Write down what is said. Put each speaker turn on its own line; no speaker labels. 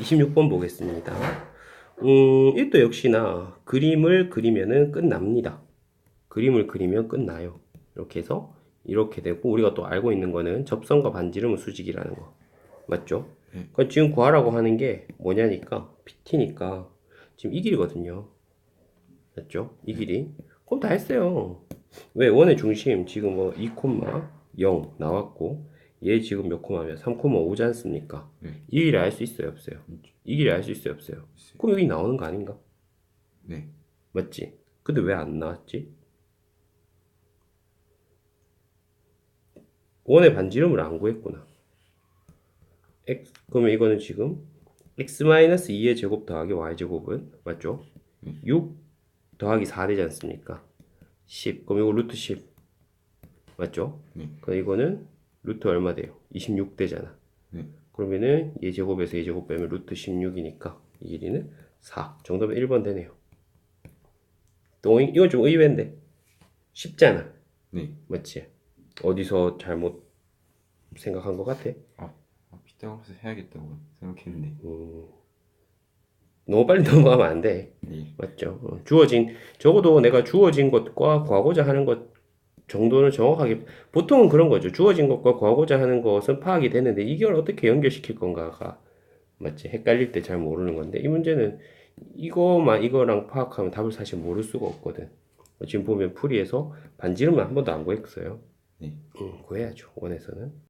26번 보겠습니다. 음, 이도 역시나 그림을 그리면은 끝납니다. 그림을 그리면 끝나요. 이렇게 해서 이렇게 되고 우리가 또 알고 있는 거는 접선과 반지름은 수직이라는 거. 맞죠?
네.
그러니까 지금 구하라고 하는 게 뭐냐니까 PT니까 지금 이 길이거든요. 맞죠? 이 길이. 그럼 다 했어요. 왜? 원의 중심 지금 뭐2,0 나왔고 얘 지금 몇 코마면 3,5지 않습니까?
네.
이 길이 알 수 있어요, 없어요? 이 길이 알 수 있어요, 없어요? 그럼 여기 나오는 거 아닌가?
네.
맞지? 근데 왜 안 나왔지? 원의 반지름을 안 구했구나. x 그러면 이거는 지금 x-2의 제곱 더하기 y제곱은 맞죠? 6 더하기 4 되지 않습니까? 10 그럼 이거 루트 10 맞죠?
네.
그럼 이거는 루트 얼마 돼요? 26 되잖아.
네.
그러면은 얘 제곱에서 얘 제곱 빼면 루트 16이니까 이 길이는 4 정답은 1번 되네요. 또 이- 이건 좀 의외인데 쉽잖아.
네.
맞지? 어디서 잘못 생각한 것 같아?
아, 아 피타고라스 해야겠다고 생각했는데.
음, 너무 빨리 넘어가면 안 돼.
네.
맞죠? 어, 주어진 적어도 내가 주어진 것과 구하고자 하는 것 정도는 정확하게 보통은 그런 거죠. 주어진 것과 구하고자 하는 것은 파악이 되는데 이걸 어떻게 연결시킬 건가가 맞지? 헷갈릴 때 잘 모르는 건데 이 문제는 이거만 이거랑 파악하면 답을 사실 모를 수가 없거든. 지금 보면 풀이에서 반지름은 한 번도 안 구했어요.
네.
음, 구해야죠. 원에서는.